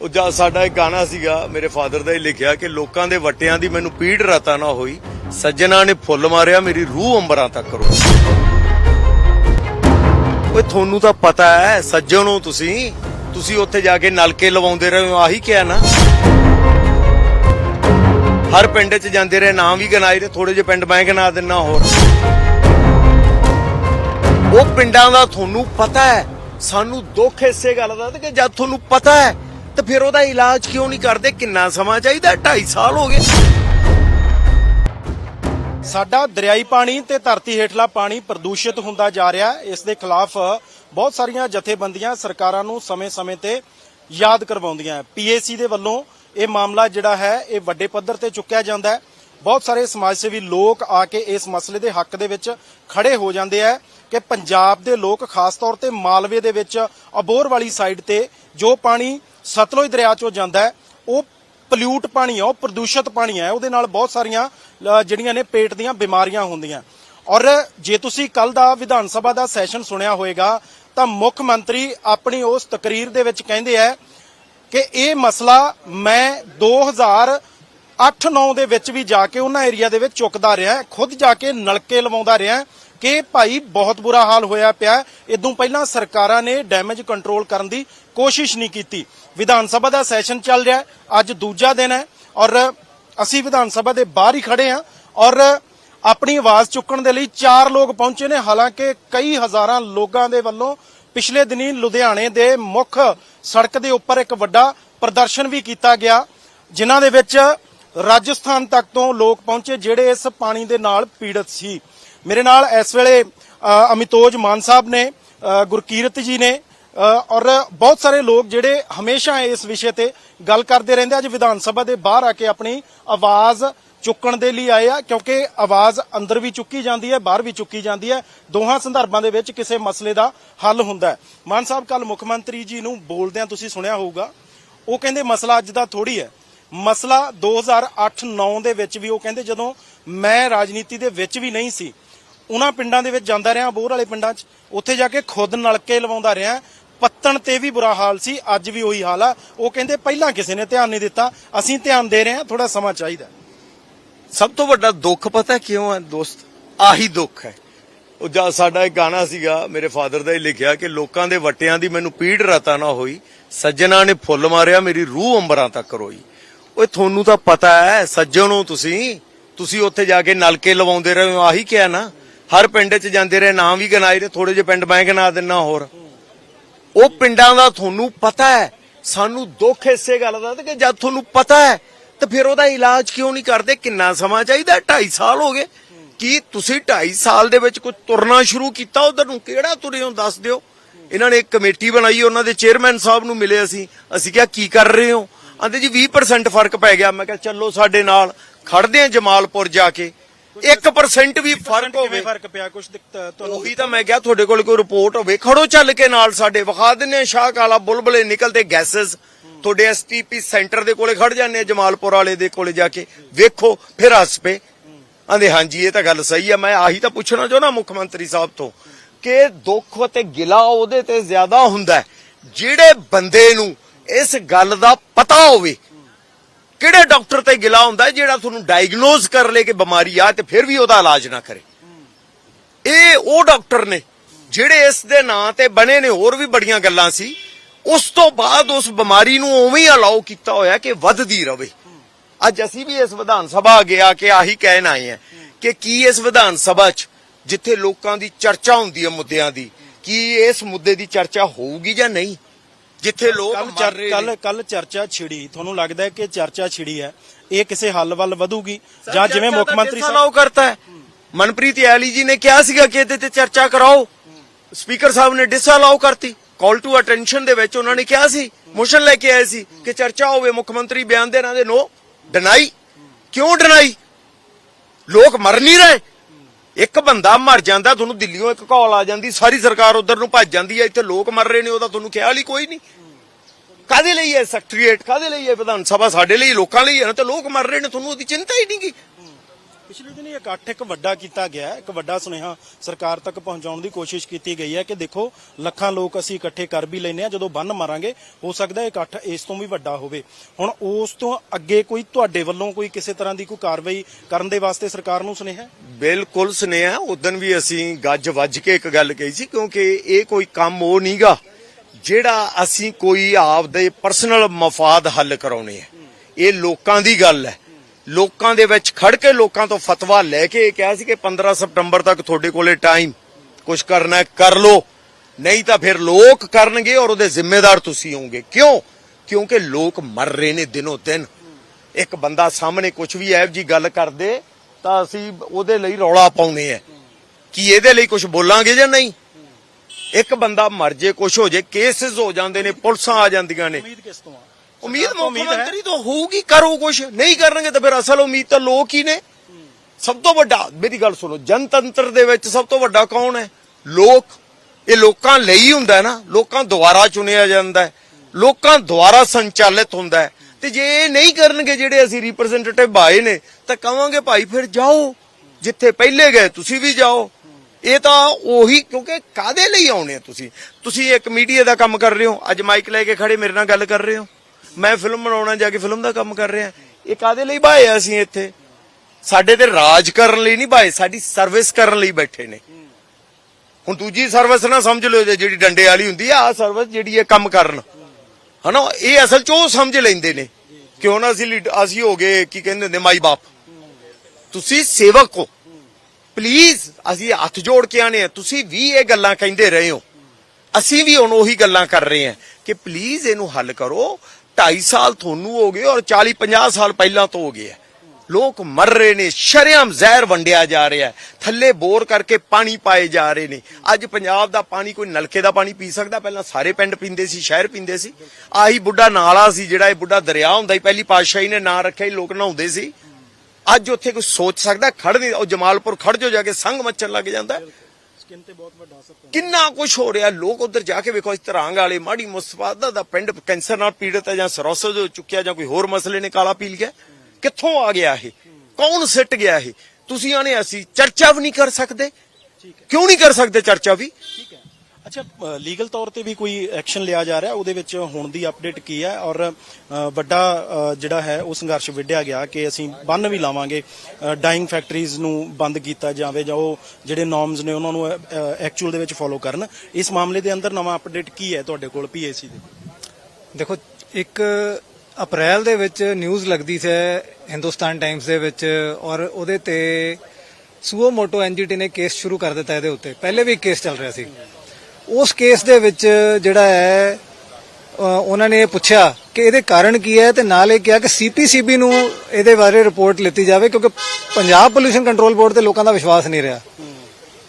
ਉਹ ਜਦ ਸਾਡਾ ਇੱਕ ਗਾਣਾ ਸੀਗਾ, ਮੇਰੇ ਫਾਦਰ ਦਾ ਹੀ ਲਿਖਿਆ ਕਿ ਲੋਕਾਂ ਦੇ ਵਟਿਆਂ ਦੀ ਮੈਨੂੰ ਪੀੜ ਰਤਾ ਨਾ ਹੋਈ, ਸੱਜਣਾ ਨੇ ਫੁੱਲ ਮਾਰਿਆ, ਮੇਰੀ ਰੂਹ ਅੰਬਰਾਂ ਤੱਕ ਰੋ ਓਏ, ਤੁਹਾਨੂੰ ਤਾਂ ਪਤਾ ਹੈ, ਸੱਜਣ ਹੋ ਤੁਸੀਂ ਤੁਸੀਂ ਉੱਥੇ ਜਾ ਕੇ ਨਲਕੇ ਲਵਾਉਂਦੇ ਰਹੇ ਹੋ, ਆਹੀ ਕਿਹਾ ਨਾ। ਹਰ ਪਿੰਡ 'ਚ ਜਾਂਦੇ ਰਹੇ, ਨਾਂ ਵੀ ਗਨਾਏ ਤੇ ਥੋੜੇ ਜਿਹੇ ਪਿੰਡ ਮੈਂ ਗਨਾ ਦਿੰਨਾ ਹੋਰ। ਉਹ ਪਿੰਡਾਂ ਦਾ ਤੁਹਾਨੂੰ ਪਤਾ ਹੈ, ਸਾਨੂੰ ਦੁੱਖ ਇਸੇ ਗੱਲ ਦਾ ਕਿ ਜਦ ਤੁਹਾਨੂੰ ਪਤਾ ਹੈ ਤੇ ਫਿਰ ਉਹਦਾ ਇਲਾਜ ਕਿਉਂ ਨਹੀਂ ਕਰਦੇ? ਕਿੰਨਾ ਸਮਾਂ ਚਾਹੀਦਾ? 2.5 ਸਾਲ ਹੋ ਗਏ। ਸਾਡਾ ਦਰਿਆਈ ਪਾਣੀ ਤੇ ਧਰਤੀ ਹੇਠਲਾ ਪਾਣੀ ਪ੍ਰਦੂਸ਼ਿਤ ਹੁੰਦਾ ਜਾ ਰਿਹਾ। ਇਸ ਦੇ ਖਿਲਾਫ ਬਹੁਤ ਸਾਰੀਆਂ ਜਥੇਬੰਦੀਆਂ ਸਰਕਾਰਾਂ ਨੂੰ ਸਮੇਂ-ਸਮੇਂ ਤੇ ਯਾਦ ਕਰਵਾਉਂਦੀਆਂ ਪੀਏਸੀ ਦੇ ਵੱਲੋਂ ਇਹ ਮਾਮਲਾ ਜਿਹੜਾ ਹੈ, ਇਹ ਵੱਡੇ ਪੱਧਰ ਤੇ ਚੁੱਕਿਆ ਜਾਂਦਾ ਹੈ। ਬਹੁਤ ਸਾਰੇ ਸਮਾਜ ਸੇਵੀ ਲੋਕ ਆ ਕੇ ਇਸ ਮਸਲੇ ਦੇ ਹੱਕ ਦੇ ਵਿੱਚ ਖੜੇ ਹੋ ਜਾਂਦੇ ਆ ਕਿ ਪੰਜਾਬ ਦੇ ਲੋਕ ਖਾਸ ਤੌਰ ਤੇ ਮਾਲਵੇ ਦੇ ਵਿੱਚ ਅਬੋਰ ਵਾਲੀ ਸਾਈਡ ਤੇ ਜੋ ਪਾਣੀ ਸਤਲੁਜ ਦਰਿਆ ਚੋਂ ਜਾਂਦਾ ਹੈ। ਉਹ ਪੋਲਿਊਟ ਪਾਣੀ ਆ ਉਹ ਪ੍ਰਦੂਸ਼ਿਤ ਪਾਣੀ ਆ ਉਹਦੇ ਨਾਲ ਬਹੁਤ ਸਾਰੀਆਂ ਜਿਹੜੀਆਂ ਨੇ ਪੇਟ ਦੀਆਂ ਬਿਮਾਰੀਆਂ ਹੁੰਦੀਆਂ। ਔਰ ਜੇ ਤੁਸੀਂ ਕੱਲ ਦਾ ਵਿਧਾਨ ਸਭਾ ਦਾ ਸੈਸ਼ਨ ਸੁਣਿਆ ਹੋਵੇਗਾ ਤਾਂ ਮੁੱਖ ਮੰਤਰੀ ਆਪਣੀ ਉਸ ਤਕਰੀਰ ਦੇ ਵਿੱਚ ਕਹਿੰਦੇ ਆ ਕਿ ਇਹ ਮਸਲਾ ਮੈਂ 2008-9 ਦੇ ਵਿੱਚ ਵੀ ਜਾ ਕੇ ਉਹਨਾਂ ਏਰੀਆ ਦੇ ਵਿੱਚ ਚੁੱਕਦਾ ਰਿਹਾ ਖੁਦ ਜਾ ਕੇ ਨਲਕੇ ਲਵਾਉਂਦਾ ਰਿਹਾ ਕਿ ਭਾਈ ਬਹੁਤ ਬੁਰਾ ਹਾਲ ਹੋਇਆ ਪਿਆ ਇਦੋਂ ਪਹਿਲਾਂ ਸਰਕਾਰਾਂ ਨੇ ਡੈਮੇਜ ਕੰਟਰੋਲ ਕਰਨ ਦੀ ਕੋਸ਼ਿਸ਼ ਨਹੀਂ ਕੀਤੀ। ਵਿਧਾਨ ਸਭਾ ਦਾ ਸੈਸ਼ਨ ਚੱਲ ਰਿਹਾ ਹੈ। ਅੱਜ ਦੂਜਾ ਦਿਨ ਹੈ ਔਰ ਅਸੀਂ ਵਿਧਾਨ ਸਭਾ ਦੇ ਬਾਹਰ ਹੀ ਖੜੇ ਹਾਂ ਔਰ ਆਪਣੀ ਆਵਾਜ਼ ਚੁੱਕਣ ਦੇ ਲਈ ਚਾਰ ਲੋਕ ਪਹੁੰਚੇ ਨੇ ਹਾਲਾਂਕਿ ਕਈ ਹਜ਼ਾਰਾਂ ਲੋਕਾਂ ਦੇ ਵੱਲੋਂ ਪਿਛਲੇ ਦਿਨੀ ਲੁਧਿਆਣੇ ਦੇ ਮੁੱਖ ਸੜਕ ਦੇ ਉੱਪਰ ਇੱਕ ਵੱਡਾ ਪ੍ਰਦਰਸ਼ਨ ਵੀ ਕੀਤਾ ਗਿਆ, ਜਿਨ੍ਹਾਂ ਦੇ ਵਿੱਚ ਰਾਜਸਥਾਨ ਤੱਕ ਤੋਂ ਲੋਕ ਪਹੁੰਚੇ, ਜਿਹੜੇ ਇਸ ਪਾਣੀ ਦੇ ਨਾਲ ਪੀੜਤ ਸੀ ਮੇਰੇ ਨਾਲ ਇਸ ਵੇਲੇ ਅਮਿਤੋਜ ਮਾਨ ਸਾਹਿਬ ਨੇ ਗੁਰਕੀਰਤ ਜੀ ਨੇ ਔਰ ਬਹੁਤ ਸਾਰੇ ਲੋਕ ਜਿਹੜੇ ਹਮੇਸ਼ਾ ਇਸ ਵਿਸ਼ੇ ਤੇ ਗੱਲ ਕਰਦੇ ਰਹਿੰਦੇ ਅੱਜ ਵਿਧਾਨ ਸਭਾ ਦੇ ਬਾਹਰ ਆ ਕੇ ਆਪਣੀ ਆਵਾਜ਼ ਚੁੱਕਣ ਦੇ ਲਈ ਆਏ ਆ, ਕਿਉਂਕਿ ਆਵਾਜ਼ ਅੰਦਰ ਵੀ ਚੁੱਕੀ ਜਾਂਦੀ ਹੈ, ਬਾਹਰ ਵੀ ਚੁੱਕੀ ਜਾਂਦੀ ਹੈ। ਦੋਹਾਂ ਸੰਦਰਭਾਂ ਦੇ ਵਿੱਚ ਕਿਸੇ ਮਸਲੇ ਦਾ ਹੱਲ ਹੁੰਦਾ ਹੈ। ਮਾਨ ਸਾਹਿਬ ਕੱਲ ਮੁੱਖ ਮੰਤਰੀ ਜੀ ਨੂੰ ਬੋਲਦਿਆਂ ਤੁਸੀਂ ਸੁਣਿਆ ਹੋਊਗਾ, ਉਹ ਕਹਿੰਦੇ ਮਸਲਾ ਅੱਜ ਦਾ ਥੋੜੀ ਹੈ। ਮਸਲਾ 2008-9 ਦੇ ਵਿੱਚ ਵੀ ਉਹ ਕਹਿੰਦੇ ਜਦੋਂ ਮੈਂ ਰਾਜਨੀਤੀ ਦੇ ਵਿੱਚ ਵੀ ਨਹੀਂ ਸੀ, ਉਹਨਾਂ ਪਿੰਡਾਂ ਦੇ ਵਿੱਚ ਜਾਂਦਾ ਰਿਹਾ ਬੋਰ ਵਾਲੇ ਪਿੰਡਾਂ 'ਚ। ਉੱਥੇ ਜਾ ਕੇ ਖੁਦ ਨਲਕੇ ਲਵਾਉਂਦਾ ਰਿਹਾ ਪੱਤਣ ਤੇ ਵੀ ਬੁਰਾ ਹਾਲ ਸੀ, ਅੱਜ ਵੀ ਉਹੀ ਹਾਲ ਆ। ਉਹ ਕਹਿੰਦੇ ਪਹਿਲਾਂ ਕਿਸੇ ਨੇ ਧਿਆਨ ਨਹੀਂ ਦਿੱਤਾ, ਅਸੀਂ ਧਿਆਨ ਦੇ ਰਹੇ ਹਾਂ ਥੋੜਾ ਸਮਾਂ ਚਾਹੀਦਾ। ਸਭ ਤੋਂ ਵੱਡਾ ਦੁੱਖ ਪਤਾ ਕਿਉਂ ਹੈ ਦੋਸਤ? ਆਹੀ ਦੁੱਖ ਹੈ। ਉਹ ਜਦ ਸਾਡਾ ਇੱਕ ਗਾਣਾ ਸੀਗਾ, ਮੇਰੇ ਫਾਦਰ ਦਾ ਹੀ ਲਿਖਿਆ ਕਿ ਲੋਕਾਂ ਦੇ ਵਟਿਆਂ ਦੀ ਮੈਨੂੰ ਪੀੜ ਰਤਾ ਨਾ ਹੋਈ, ਸੱਜਣਾ ਨੇ ਫੁੱਲ ਮਾਰਿਆ, ਮੇਰੀ ਰੂਹ ਅੰਬਰਾਂ ਤੱਕ ਰੋਈ। ਓਏ, ਤੁਹਾਨੂੰ ਤਾਂ ਪਤਾ ਹੈ, ਸੱਜਣ ਹੋ ਤੁਸੀਂ। ਤੁਸੀਂ ਉੱਥੇ ਜਾ ਕੇ ਨਲਕੇ ਲਵਾਉਂਦੇ ਰਹੇ ਹੋ, ਆਹੀ ਕਿਹਾ ਨਾ। ਹਰ ਪਿੰਡ 'ਚ ਜਾਂਦੇ ਰਹੇ, ਨਾਂ ਵੀ ਗਨਾਏ ਤੇ ਥੋੜੇ ਜਿਹੇ ਪਿੰਡ ਮੈਂ ਗਨਾ ਦਿੰਨਾ ਹੋਰ। ਉਹ ਪਿੰਡਾਂ ਦਾ ਤੁਹਾਨੂੰ ਪਤਾ ਹੈ। ਸਾਨੂੰ ਦੁੱਖ ਇਸੇ ਗੱਲ ਦਾ ਕਿ ਜਦ ਤੁਹਾਨੂੰ ਪਤਾ ਹੈ, ਤੇ ਫਿਰ ਉਹਦਾ ਇਲਾਜ ਕਿਉਂ ਨਹੀਂ ਕਰਦੇ? ਕਿੰਨਾ ਸਮਾਂ ਚਾਹੀਦਾ? 2.5 ਸਾਲ ਹੋ ਗਏ। ਕੀ ਤੁਸੀਂ 2.5 ਸਾਲ ਦੇ ਵਿੱਚ ਕੁਝ ਤੁਰਨਾ ਸ਼ੁਰੂ ਕੀਤਾ ਉਧਰ ਨੂੰ? ਕਿਹੜਾ ਤੁਰੇ ਹੋ? ਦੱਸ ਦਿਓ। ਇਹਨਾਂ ਨੇ ਇੱਕ ਕਮੇਟੀ ਬਣਾਈ, ਉਹਨਾਂ ਦੇ ਚੇਅਰਮੈਨ ਸਾਹਿਬ ਨੂੰ ਮਿਲੇ ਅਸੀਂ। ਅਸੀਂ ਕਿਹਾ, ਕੀ ਕਰ ਰਹੇ ਹੋ? ਆਂਦੇ ਜੀ 20% ਫ਼ਰਕ ਪੈ ਗਿਆ। ਮੈਂ ਕਿਹਾ, ਚੱਲੋ ਸਾਡੇ ਨਾਲ ਖੜਦੇ ਆ ਜਮਾਲਪੁਰ ਜਾ ਕੇ। 1% ਵੀ ਫ਼ਰਕ ਹੋਵੇ। ਫ਼ਰਕ ਪਿਆ? ਕੁਝ ਤੁਹਾਨੂੰ ਉਹੀ ਤਾਂ ਮੈਂ ਕਿਹਾ ਤੁਹਾਡੇ ਕੋਲ ਕੋਈ ਰਿਪੋਰਟ ਹੋਵੇ। ਖੜੋ ਚੱਲ ਕੇ ਨਾਲ ਸਾਡੇ ਵਿਖਾ ਦਿੰਨੇ ਸ਼ਾਹ ਕਾਲਾ ਬੁਲਬਲੇ ਨਿਕਲਦੇ ਗੈਸਸ। ਤੁਹਾਡੇ ਐਸਟੀਪੀ ਸੈਂਟਰ ਦੇ ਕੋਲੇ ਖੜ ਜਾਂਦੇ ਆ ਜਮਾਲਪੁਰ ਵਾਲੇ ਦੇ ਕੋਲੇ ਜਾ ਕੇ। ਵੇਖੋ ਫਿਰ ਹੱਸ ਪਏ। ਆਂਦੇ ਹਾਂਜੀ ਇਹ ਤਾਂ ਗੱਲ ਸਹੀ ਆ ਮੈਂ ਆਹੀ ਤਾਂ ਪੁੱਛਣਾ ਚਾਹੁੰਦਾ ਮੁੱਖ ਮੰਤਰੀ ਸਾਹਿਬ ਤੋਂ ਕਿ ਦੁੱਖ ਤੇ ਗਿਲਾ ਉਹਦੇ ਤੇ ਜ਼ਿਆਦਾ ਹੁੰਦਾ ਜਿਹੜੇ ਬੰਦੇ ਨੂੰ ਇਸ ਗੱਲ ਦਾ ਪਤਾ ਹੋਵੇ ਕਿਹੜੇ ਡਾਕਟਰ ਤੇ ਗਿਲਾ ਹੁੰਦਾ ਜਿਹੜਾ ਤੁਹਾਨੂੰ ਡਾਇਗਨੋਸ ਕਰ ਲੇ ਕਿ ਬਿਮਾਰੀ ਆ ਤੇ ਫਿਰ ਵੀ ਉਹਦਾ ਇਲਾਜ ਨਾ ਕਰੇ? ਇਹ ਉਹ ਡਾਕਟਰ ਨੇ ਜਿਹੜੇ ਇਸ ਦੇ ਨਾਂ ਤੇ ਬਣੇ ਨੇ, ਹੋਰ ਵੀ ਬੜੀਆਂ ਗੱਲਾਂ ਸੀ। ਉਸ ਤੋਂ ਬਾਅਦ ਉਸ ਬਿਮਾਰੀ ਨੂੰ ਉਵੇਂ ਹੀ ਅਲਾਉ ਕੀਤਾ ਹੋਇਆ ਕਿ ਵੱਧਦੀ ਰਵੇ। ਅੱਜ ਅਸੀਂ ਵੀ ਇਸ ਵਿਧਾਨ ਸਭਾ ਅੱਗੇ ਆ ਕੇ ਆਹੀ ਕਹਿਣ ਆਏ ਆ ਕਿ ਕੀ ਇਸ ਵਿਧਾਨ ਸਭਾ 'ਚ ਜਿੱਥੇ ਲੋਕਾਂ ਦੀ ਚਰਚਾ ਹੁੰਦੀ ਹੈ ਮੁੱਦਿਆਂ ਦੀ, ਕੀ ਇਸ ਮੁੱਦੇ ਦੀ ਚਰਚਾ ਹੋਊਗੀ ਜਾਂ ਨਹੀਂ? ਜਿੱਥੇ ਲੋਕ ਕੱਲ ਮਰ ਰਹੇ ਕੱਲ ਨੇ। ਕੱਲ ਚਰਚਾ ਛਿੜੀ। ਤੁਹਾਨੂੰ ਲੱਗਦਾ ਹੈ ਕਿ ਚਰਚਾ ਛਿੜੀ ਹੈ? ਇਹ ਕਿਸੇ ਹੱਲ ਵੱਲ ਵਧੂਗੀ? ਜਾਂ ਜਿਵੇਂ ਮੁੱਖ ਮੰਤਰੀ ਸਾਹਿਬ ਕਰਤਾ ਹੈ। ਮਨਪ੍ਰੀਤ ਯਾਲੀ ਜੀ ਨੇ ਕਿਹਾ ਸੀਗਾ ਕਿ ਇਹਦੇ ਤੇ ਚਰਚਾ ਕਰਾਓ। ਸਪੀਕਰ ਸਾਹਿਬ ਨੇ ਡਿਸਅਲਾਉ ਕਰਤੀ। ਕਾਲ ਟੂ ਅਟੈਂਸ਼ਨ ਦੇ ਵਿੱਚ ਉਹਨਾਂ ਨੇ ਕਿਹਾ ਸੀ ਮੋਸ਼ਨ ਲੈ ਕੇ ਆਏ ਸੀ ਕਿ ਚਰਚਾ ਹੋਵੇ ਮੁੱਖ ਮੰਤਰੀ ਬਿਆਨ ਦੇਣਾ ਦੇ ਨੋ ਡਿਨਾਈ। ਕਿਉਂ ਡਿਨਾਈ? ਲੋਕ ਮਰ ਨਹੀਂ ਰਹੇ। ਇੱਕ ਬੰਦਾ ਮਰ ਜਾਂਦਾ, ਤੁਹਾਨੂੰ ਦਿੱਲੀੋਂ ਇੱਕ ਕਾਲ ਆ ਜਾਂਦੀ, ਸਾਰੀ ਸਰਕਾਰ ਉਧਰ ਨੂੰ ਭੱਜ ਜਾਂਦੀ ਹੈ, ਇੱਥੇ ਲੋਕ ਮਰ ਰਹੇ ਨੇ, ਉਹਦਾ ਤੁਹਾਨੂੰ ਖਿਆਲ ਹੀ ਕੋਈ ਨਹੀਂ। ਕਾਦੇ ਲਈ ਹੈ ਸੈਕਟਰੀਏਟ ਕਾਦੇ ਲਈ ਹੈ ਵਿਧਾਨ ਸਭਾ ਸਾਡੇ ਲਈ, ਲੋਕਾਂ ਲਈ ਹੈ ਨਾ, ਤੇ ਲੋਕ ਮਰ ਰਹੇ ਨੇ, ਤੁਹਾਨੂੰ ਉਹਦੀ ਚਿੰਤਾ ਹੀ ਨਹੀਂ ਗੀ? ਪਿਛਲੇ ਦਿਨੀ ਇਕੱਠ ਇੱਕ ਵੱਡਾ ਕੀਤਾ ਗਿਆ ਹੈ, ਇੱਕ ਵੱਡਾ ਸੁਨੇਹਾ ਸਰਕਾਰ ਤੱਕ ਪਹੁੰਚਾਉਣ ਦੀ ਕੋਸ਼ਿਸ਼ ਕੀਤੀ ਗਈ ਹੈ ਕਿ ਦੇਖੋ ਲੱਖਾਂ ਲੋਕ ਅਸੀਂ ਇਕੱਠੇ ਕਰ ਵੀ ਲੈਨੇ ਆ ਜਦੋਂ ਬੰਨ ਮਾਰਾਂਗੇ ਹੋ ਸਕਦਾ ਹੈ ਇਕੱਠ ਇਸ ਤੋਂ ਵੀ ਵੱਡਾ ਹੋਵੇ। ਹੁਣ ਉਸ ਤੋਂ ਅੱਗੇ ਕੋਈ ਤੁਹਾਡੇ ਵੱਲੋਂ ਕੋਈ ਕਿਸੇ ਤਰ੍ਹਾਂ ਦੀ ਕੋਈ ਕਾਰਵਾਈ ਕਰਨ ਦੇ ਵਾਸਤੇ ਸਰਕਾਰ ਨੂੰ ਸੁਨੇਹਾ ਬਿਲਕੁਲ ਸੁਨੇਹਾ ਉਦੋਂ ਵੀ ਅਸੀਂ ਗੱਜ ਵੱਜ ਕੇ ਇੱਕ ਗੱਲ ਕਹੀ ਸੀ ਕਿਉਂਕਿ ਇਹ ਕੋਈ ਕੰਮ ਉਹ ਨਹੀਂਗਾ ਜਿਹੜਾ ਅਸੀਂ ਕੋਈ ਆਪ ਦੇ ਪਰਸਨਲ ਮਫਾਦ ਹੱਲ ਕਰਾਉਣੇ ਆ। ਇਹ ਲੋਕਾਂ ਦੀ ਗੱਲ ਹੈ। ਲੋਕਾਂ ਦੇ ਵਿੱਚ ਖੜ ਕੇ ਲੋਕਾਂ ਤੋਂ ਫਤਵਾ ਲੈ ਕੇ ਇਹ ਕਿਹਾ ਸੀ ਕਿ 15 ਸਤੰਬਰ ਤੱਕ ਤੁਹਾਡੇ ਕੋਲੇ ਟਾਈਮ ਕੁਝ ਕਰਨਾ ਹੈ, ਕਰ ਲੋ ਨਹੀਂ ਤਾਂ ਫਿਰ ਲੋਕ ਕਰਨਗੇ ਔਰ ਉਹਦੇ ਜ਼ਿੰਮੇਦਾਰ ਤੁਸੀਂ ਹੋਵੋਗੇ। ਕਿਉਂ? ਕਿਉਂਕਿ ਲੋਕ ਮਰ ਰਹੇ ਨੇ ਦਿਨੋ ਦਿਨ। ਇੱਕ ਬੰਦਾ ਸਾਹਮਣੇ ਕੁਝ ਵੀ ਐਬ ਜੀ ਗੱਲ ਕਰਦੇ ਤਾਂ ਅਸੀਂ ਉਹਦੇ ਲਈ ਰੌਲਾ ਪਾਉਨੇ ਆ ਕਿ ਇਹਦੇ ਲਈ ਕੁਝ ਬੋਲਾਂਗੇ ਜਾਂ ਨਹੀਂ? ਇੱਕ ਬੰਦਾ ਮਰ ਜੇ ਕੁਝ ਹੋ ਜੇ ਕੇਸਿਸ ਹੋ ਜਾਂਦੇ ਨੇ ਪੁਲਿਸਾਂ ਆ ਜਾਂਦੀਆਂ ਨੇ। ਉਮੀਦ ਕਿਸ ਤੋਂ ਆ? ਉਮੀਦ ਮੁੱਖ ਮੰਤਰੀ ਤੋਂ ਹੋਊਗੀ ਕਰੋ ਕੁਝ ਨਹੀਂ ਕਰਨਗੇ ਤਾਂ ਫਿਰ ਅਸਲ ਉਮੀਦ ਤਾਂ ਲੋਕ ਹੀ ਨੇ। ਸਭ ਤੋਂ ਵੱਡਾ ਮੇਰੀ ਗੱਲ ਸੁਣੋ ਜਨਤੰਤਰ ਦੇ ਵਿੱਚ ਸਭ ਤੋਂ ਵੱਡਾ ਕੌਣ ਹੈ? ਲੋਕ। ਇਹ ਲੋਕਾਂ ਲਈ ਹੁੰਦਾ ਨਾ ਲੋਕਾਂ ਦੁਆਰਾ ਚੁਣਿਆ ਜਾਂਦਾ ਹੈ ਲੋਕਾਂ ਦੁਆਰਾ ਸੰਚਾਲਿਤ ਹੁੰਦਾ ਹੈ। ਤੇ ਜੇ ਇਹ ਨਹੀਂ ਕਰਨਗੇ ਜਿਹੜੇ ਅਸੀਂ ਰਿਪਰੈਜ਼ੈਂਟੇਟਿਵ ਆਏ ਨੇ ਤਾਂ ਕਵਾਂਗੇ ਭਾਈ ਫਿਰ ਜਾਓ ਜਿੱਥੇ ਪਹਿਲੇ ਗਏ ਤੁਸੀਂ ਵੀ ਜਾਓ। ਇਹ ਤਾਂ ਉਹੀ ਕਿਉਂਕਿ ਕਾਦੇ ਲਈ ਆਉਣੇ ਤੁਸੀਂ? ਤੁਸੀਂ ਇੱਕ ਮੀਡੀਆ ਦਾ ਕੰਮ ਕਰ ਰਹੇ ਹੋ ਅੱਜ ਮਾਈਕ ਲੈ ਕੇ ਖੜੇ ਮੇਰੇ ਨਾਲ ਗੱਲ ਕਰ ਰਹੇ ਹੋ। ਮੈਂ ਫਿਲਮ ਬਣਾਉਣਾ ਜਾ ਕੇ ਫਿਲਮ ਦਾ ਕੰਮ ਕਰ ਰਿਹਾ। ਇਹ ਕਾਦੇ ਲਈ ਬਾਏ ਅਸੀਂ ਇੱਥੇ? ਸਾਡੇ ਤੇ ਰਾਜ ਕਰਨ ਲਈ ਨਹੀਂ ਬਾਏ ਸਾਡੀ ਸਰਵਿਸ ਕਰਨ ਲਈ ਬੈਠੇ ਨੇ। ਹੁਣ ਦੂਜੀ ਸਰਵਿਸ ਨਾ ਸਮਝ ਲਓ ਜਿਹੜੀ ਡੰਡੇ ਵਾਲੀ ਹੁੰਦੀ ਆ ਆ ਸਰਵਿਸ ਜਿਹੜੀ ਇਹ ਕੰਮ ਕਰਨ। ਹਨਾ, ਇਹ ਅਸਲ ਚ ਉਹ ਸਮਝ ਲੈਂਦੇ ਨੇ। ਕਿਉਂ ਨਾ ਅਸੀਂ ਅਸੀਂ ਹੋ ਗਏ, ਕੀ ਕਹਿੰਦੇ ਹੁੰਦੇ, ਮਾਈ ਬਾਪ। ਤੁਸੀਂ ਸੇਵਕ ਹੋ। ਪਲੀਜ਼ ਅਸੀਂ ਹੱਥ ਜੋੜ ਕੇ ਆਨੇ ਆ। ਤੁਸੀਂ ਵੀ ਇਹ ਗੱਲਾਂ ਕਹਿੰਦੇ ਰਹੇ ਹੋ। ਅਸੀਂ ਵੀ ਹੁਣ ਉਹੀ ਗੱਲਾਂ ਕਰ ਰਹੇ ਹਾਂ ਕਿ ਪਲੀਜ਼ ਇਹਨੂੰ ਹੱਲ ਕਰੋ। 2.5 ਸਾਲ ਤੁਹਾਨੂੰ ਹੋ ਗਏ ਔਰ 40 50 ਸਾਲ ਪਹਿਲਾਂ ਤੋਂ ਹੋ ਗਏ ਲੋਕ ਮਰ ਰਹੇ ਨੇ, ਸ਼ਰੇਆਮ ਜ਼ਹਿਰ ਵੰਡਿਆ ਜਾ ਰਿਹਾ ਥੱਲੇ ਬੋਰ ਕਰਕੇ ਪਾਣੀ ਪਾਏ ਜਾ ਰਹੇ ਨੇ। ਅੱਜ ਪੰਜਾਬ ਦਾ ਪਾਣੀ ਕੋਈ ਨਲਕੇ ਦਾ ਪਾਣੀ ਪੀ ਸਕਦਾ? ਪਹਿਲਾਂ ਸਾਰੇ ਪਿੰਡ ਪੀਂਦੇ ਸੀ, ਸ਼ਹਿਰ ਪੀਂਦੇ ਸੀ। ਆਹੀ ਬੁੱਢਾ ਨਾਲਾ ਸੀ ਜਿਹੜਾ ਇਹ ਬੁੱਢਾ ਦਰਿਆ ਹੁੰਦਾ ਸੀ। ਪਹਿਲੀ ਪਾਤਸ਼ਾਹੀ ਨੇ ਨਾਂ ਰੱਖਿਆ ਹੀ ਲੋਕ ਨਹਾਉਂਦੇ ਸੀ। ਅੱਜ ਉੱਥੇ ਕੋਈ ਸੋਚ ਸਕਦਾ? ਖੜ ਨਹੀਂ, ਉਹ ਜਮਾਲਪੁਰ ਖੜ ਜੋ ਜਾ ਕੇ ਸੰਗ ਮੱਚਣ ਲੱਗ ਜਾਂਦਾ। ਸਕਿਨ ਤੇ ਬਹੁਤ ਵੱਡਾ ਅਸਰ ਪੈਂਦਾ। ਕਿੰਨਾ ਕੁਝ ਹੋ ਰਿਹਾ ਲੋਕ ਉਧਰ ਜਾ ਕੇ ਵੇਖੋ ਇਸ ਤਰ੍ਹਾਂ ਵਾਲੇ ਮਾੜੀ ਮੁਸਫਾਦਾ ਦਾ ਪਿੰਡ ਕੈਂਸਰ ਨਾਲ ਪੀੜਤ ਹੈ ਜਾਂ ਸਰੋਸਸ ਹੋ ਚੁੱਕਿਆ ਜਾਂ ਕੋਈ ਹੋਰ ਮਸਲੇ ਨੇ ਕਾਲਾ ਪੀਲ ਗਿਆ। ਕਿੱਥੋਂ ਆ ਗਿਆ ਇਹ? ਕੌਣ ਸਿੱਟ ਗਿਆ ਇਹ? ਤੁਸੀਂ ਆਨੇ ਅਸੀਂ ਚਰਚਾ ਵੀ ਨਹੀਂ ਕਰ ਸਕਦੇ। ਕਿਉਂ ਨਹੀਂ ਕਰ ਸਕਦੇ ਚਰਚਾ ਵੀ? ਠੀਕ ਹੈ। ਅੱਛਾ ਲੀਗਲ ਤੌਰ ਤੇ ਵੀ ਕੋਈ ਐਕਸ਼ਨ ਲਿਆ ਜਾ ਰਿਹਾ? ਉਹਦੇ ਵਿੱਚ ਹੁਣ ਦੀ ਅਪਡੇਟ ਕੀ ਹੈ? ਔਰ ਵੱਡਾ ਜਿਹੜਾ ਹੈ, ਉਹ ਸੰਘਰਸ਼ ਵਿੱਢਿਆ ਗਿਆ ਕਿ ਅਸੀਂ ਬੰਨ ਵੀ ਲਾਵਾਂਗੇ ਡਾਈਂਗ ਫੈਕਟਰੀਜ਼ ਨੂੰ ਬੰਦ ਕੀਤਾ ਜਾਵੇ ਜਾਂ ਉਹ ਜਿਹੜੇ ਨਾਰਮਸ ਨੇ ਉਹਨਾਂ ਨੂੰ ਐਕਚੁਅਲ ਦੇ ਵਿੱਚ ਫੋਲੋ ਕਰਨ। ਇਸ ਮਾਮਲੇ ਦੇ ਅੰਦਰ ਨਵਾਂ ਅਪਡੇਟ ਕੀ ਹੈ ਤੁਹਾਡੇ ਕੋਲ ਪੀਏਸੀ ਦੇ? ਦੇਖੋ, ਇੱਕ ਅਪ੍ਰੈਲ ਦੇ ਵਿੱਚ ਨਿਊਜ਼ ਲੱਗਦੀ ਸੀ ਹਿੰਦੁਸਤਾਨ ਟਾਈਮਸ ਦੇ ਵਿੱਚ, ਔਰ ਉਹਦੇ ਤੇ ਸੂਓ ਮੋਟੋ ਐਨਜੀਟੀ ਨੇ ਕੇਸ ਸ਼ੁਰੂ ਕਰ ਦਿੱਤਾ ਇਹਦੇ ਉੱਤੇ। ਪਹਿਲੇ ਵੀ ਕੇਸ ਚੱਲ ਰਿਹਾ ਸੀ। ਉਸ ਕੇਸ ਦੇ ਵਿੱਚ ਜਿਹੜਾ ਹੈ ਉਹਨਾਂ ਨੇ ਇਹ ਪੁੱਛਿਆ ਕਿ ਇਹਦੇ ਕਾਰਨ ਕੀ ਹੈ ਤੇ ਨਾਲ ਇਹ ਕਿਹਾ ਕਿ ਸੀਪੀਸੀਬੀ ਨੂੰ ਇਹਦੇ ਬਾਰੇ ਰਿਪੋਰਟ ਲਿੱਤੀ ਜਾਵੇ ਕਿਉਂਕਿ ਪੰਜਾਬ ਪੋਲੂਸ਼ਨ ਕੰਟਰੋਲ ਬੋਰਡ ਤੇ ਲੋਕਾਂ ਦਾ ਵਿਸ਼ਵਾਸ ਨਹੀਂ ਰਿਹਾ।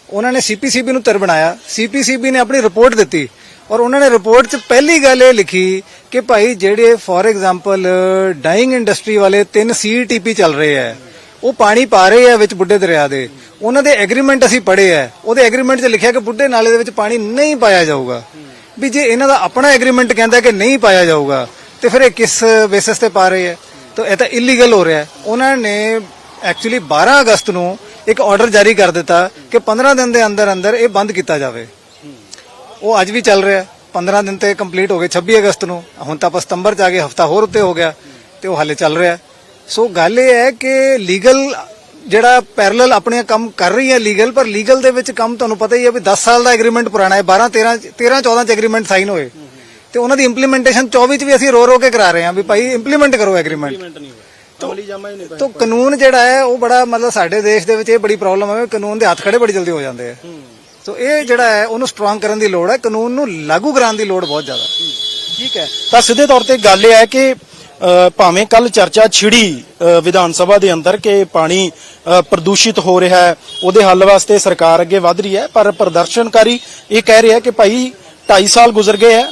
ਉਹਨਾਂ ਨੇ ਸੀਪੀਸੀਬੀ ਨੂੰ ਧਿਰ ਬਣਾਇਆ। ਸੀਪੀਸੀਬੀ ਨੇ ਆਪਣੀ ਰਿਪੋਰਟ ਦਿੱਤੀ ਔਰ ਉਹਨਾਂ ਨੇ ਰਿਪੋਰਟ 'ਚ ਪਹਿਲੀ ਗੱਲ ਇਹ ਲਿਖੀ ਕਿ ਭਾਈ ਜਿਹੜੇ ਫੋਰ ਐਗਜ਼ਾਮਪਲ ਡਾਈਂਗ ਇੰਡਸਟਰੀ ਵਾਲੇ ਤਿੰਨ ਸੀਟੀਪੀ ਚੱਲ ਰਹੇ ਹੈ ਉਹ ਪਾਣੀ ਪਾ ਰਹੇ ਆ ਵਿੱਚ ਬੁੱਢੇ ਦਰਿਆ ਦੇ। ਉਹਨਾਂ ਦੇ ਐਗਰੀਮੈਂਟ ਅਸੀਂ ਪੜ੍ਹੇ ਆ। ਉਹਦੇ ਐਗਰੀਮੈਂਟ 'ਚ ਲਿਖਿਆ ਕਿ ਬੁੱਢੇ ਨਾਲੇ ਦੇ ਵਿੱਚ ਪਾਣੀ ਨਹੀਂ ਪਾਇਆ ਜਾਊਗਾ। ਵੀ ਜੇ ਇਹਨਾਂ ਦਾ ਆਪਣਾ ਐਗਰੀਮੈਂਟ ਕਹਿੰਦਾ ਕਿ ਨਹੀਂ ਪਾਇਆ ਜਾਊਗਾ, ਤੇ ਫਿਰ ਇਹ ਕਿਸ ਬੇਸਿਸ ਤੇ ਪਾ ਰਹੇ ਆ? ਤਾਂ ਇਹ ਤਾਂ ਇਲੀਗਲ ਹੋ ਰਿਹਾ। ਉਹਨਾਂ ਨੇ ਐਕਚੁਅਲੀ 12 ਅਗਸਤ ਨੂੰ ਇੱਕ ਆਰਡਰ ਜਾਰੀ ਕਰ ਦਿੱਤਾ ਕਿ 15 ਦਿਨ ਦੇ ਅੰਦਰ ਅੰਦਰ ਇਹ ਬੰਦ ਕੀਤਾ ਜਾਵੇ। ਉਹ ਅੱਜ ਵੀ ਚੱਲ ਰਿਹਾ। ਹੈ। 15 ਦਿਨ ਤੇ ਕੰਪਲੀਟ ਹੋ ਗਏ। 26 ਅਗਸਤ ਨੂੰ। ਹੁਣ ਤਾਂ ਆਪਾਂ ਸਤੰਬਰ ਚ ਆ ਗਏ। ਹਫਤਾ ਹੋਰ ਉੱਤੇ ਹੋ ਗਿਆ। ਤੇ ਉਹ ਹਾਲੇ ਚੱਲ ਰਿਹਾ। ਸੋ ਗੱਲ ਇਹ ਹੈ ਕਿ ਲੀਗਲ ਜਿਹੜਾ ਪੈਰਲਲ ਆਪਣੇ ਕੰਮ ਕਰ ਰਹੀ ਹੈ ਲੀਗਲ ਪਰ ਲੀਗਲ ਦੇ ਵਿੱਚ ਕੰਮ ਤੁਹਾਨੂੰ ਪਤਾ ਹੀ ਹੈ ਵੀ 10 ਸਾਲ ਦਾ ਐਗਰੀਮੈਂਟ ਪੁਰਾਣਾ ਹੈ 12 13 13 14 ਚ ਐਗਰੀਮੈਂਟ ਸਾਈਨ ਹੋਏ। ਤੇ ਉਹਨਾਂ ਦੀ ਇੰਪਲੀਮੈਂਟੇਸ਼ਨ 24 ਚ ਵੀ ਅਸੀਂ ਰੋ ਰੋ ਕੇ ਕਰਾ ਰਹੇ ਹਾਂ ਵੀ ਭਾਈ ਇੰਪਲੀਮੈਂਟ ਕਰੋ ਐਗਰੀਮੈਂਟ ਤਾਂ ਕਾਨੂੰਨ ਜਿਹੜਾ ਹੈ ਉਹ ਬੜਾ ਮਤਲਬ ਸਾਡੇ ਦੇਸ਼ ਦੇ ਵਿੱਚ ਇਹ ਬੜੀ ਪ੍ਰੋਬਲਮ ਹੈ ਕਾਨੂੰਨ ਦੇ ਹੱਥ ਖੜੇ ਬੜੀ ਜਲਦੀ ਹੋ ਜਾਂਦੇ ਆ। ਸੋ ਇਹ ਜਿਹੜਾ ਹੈ ਉਹਨੂੰ ਸਟਰੋਂਗ ਕਰਨ ਦੀ ਲੋੜ ਹੈ ਕਾਨੂੰਨ ਨੂੰ ਲਾਗੂ ਕਰਾਉਣ ਦੀ ਲੋੜ ਬਹੁਤ ਜ਼ਿਆਦਾ। ਠੀਕ ਹੈ। ਤਾਂ ਸਿੱਧੇ ਤੌਰ ਤੇ ਗੱਲ ਇਹ ਹੈ ਕਿ ਭਾਵੇਂ ਕੱਲ ਚਰਚਾ ਛਿੜੀ ਵਿਧਾਨ ਸਭਾ ਦੇ ਅੰਦਰ ਕਿ ਪਾਣੀ ਪ੍ਰਦੂਸ਼ਿਤ ਹੋ ਰਿਹਾ ਹੈ, ਉਹਦੇ ਹੱਲ ਵਾਸਤੇ ਸਰਕਾਰ ਅੱਗੇ ਵਧ ਰਹੀ ਹੈ, ਪਰ ਪ੍ਰਦਰਸ਼ਨਕਾਰੀ ਇਹ ਕਹਿ ਰਿਹਾ ਕਿ ਭਾਈ 2.5 ਸਾਲ ਗੁਜ਼ਰ ਗਏ ਹੈ,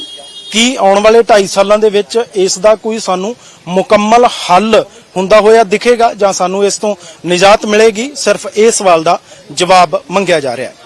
ਕੀ ਆਉਣ ਵਾਲੇ 2.5 ਸਾਲਾਂ ਦੇ ਵਿੱਚ ਇਸ ਦਾ ਕੋਈ ਸਾਨੂੰ ਮੁਕੰਮਲ ਹੱਲ ਹੁੰਦਾ ਹੋਇਆ ਦਿਖੇਗਾ ਜਾਂ ਸਾਨੂੰ ਇਸ ਤੋਂ ਨਿਜਾਤ ਮਿਲੇਗੀ, ਸਿਰਫ ਇਹ ਸਵਾਲ ਦਾ ਜਵਾਬ ਮੰਗਿਆ ਜਾ ਰਿਹਾ ਹੈ।